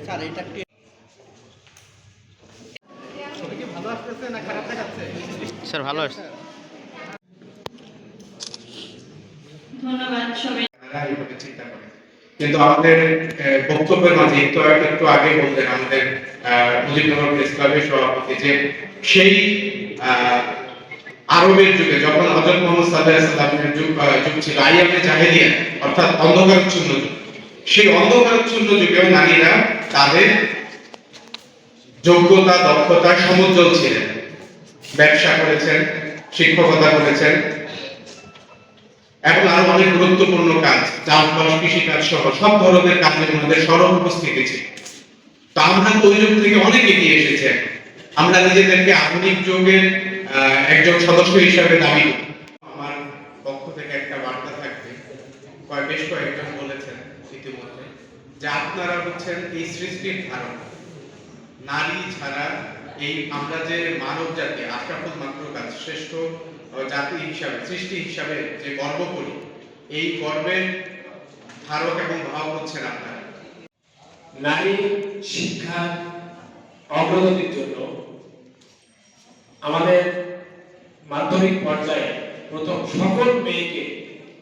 Sir এটা কে? Sir ভালো আসছে হ্যাঁ, কিন্তু আমাদের বক্তব্যের মাঝে তো একটু আগে বললেন আমাদের মুজিবনগর প্রেস ক্লাবের সভাপতি যে সেই আহ আরবের যুগে যখন হযরত মুহাম্মদ সাল্লামের যুগ যুগ ছিল, আইয়ামে জাহেলিয়া, অর্থাৎ অন্ধকারচ্ছন্ন যুগ। সেই অন্ধকারচ্ছন্ন যুগেও নারীরা তাদের যোগ্যতা, দক্ষতা, সমুজ্জ্বল ছিলেন। ব্যবসা করেছেন, শিক্ষকতা করেছেন। এবং আরও অনেক গুরুত্বপূর্ণ কাজ চাষবাস কৃষিকাজ সহ সব ধরনের কাজের মধ্যে সরব উপস্থিতি ছিল তো আমরা তো ওই যুগ থেকে অনেক এগিয়ে এসেছি। আমরা নিজেদেরকে আধুনিক যুগের একজন সদস্য হিসাবে দাবি আমার পক্ষ থেকে একটা বার্তা থাকবে। বেশ কয়েকজন বলেছেন ইতিমধ্যে যে আপনারা হচ্ছেন এই সৃষ্টির ধারক। নারী ছাড়া এই আমরা যে মানব জাতি, আশরাফুল মাকলুকাত শ্রেষ্ঠ জাতি হিসাবে, সৃষ্টি হিসাবে যে গর্ব করি, এই গর্বের ধারক এবং ভাব হচ্ছেন আপনারা। নারী শিক্ষার অগ্রগতির জন্য আমাদের মাধ্যমিক পর্যায়ে প্রথম সকল মেয়েকে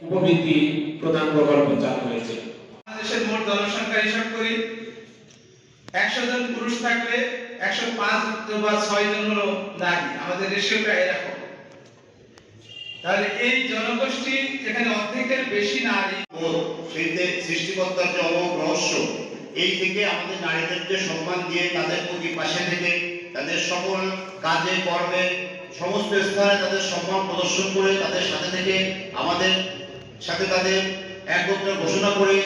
উপবৃত্তি প্রদান প্রকল্প চালু হয়েছে। বাংলাদেশের মোট জনসংখ্যা হিসাব করি একশো জন পুরুষ থাকলে একশো পাঁচ বা ছয় জন হলো নারী। আমাদের রেশিওটা এরকম। তাহলে এই জনগোষ্ঠী এখানে অর্ধেকের বেশি নারী ও সেইতে সৃষ্টিকর্তার যে অমোঘ রহস্য এই থেকে আমাদের নারীদেরকে সম্মান দিয়ে তাদের প্রতি পাশে থেকে তাদের সকল কাজে, কর্মে, সমস্ত স্থানে তাদের সম্মান প্রদর্শন করে তাদের সাথে থেকে আমাদের সাথে তাদের একত্রে ঘোষণা করে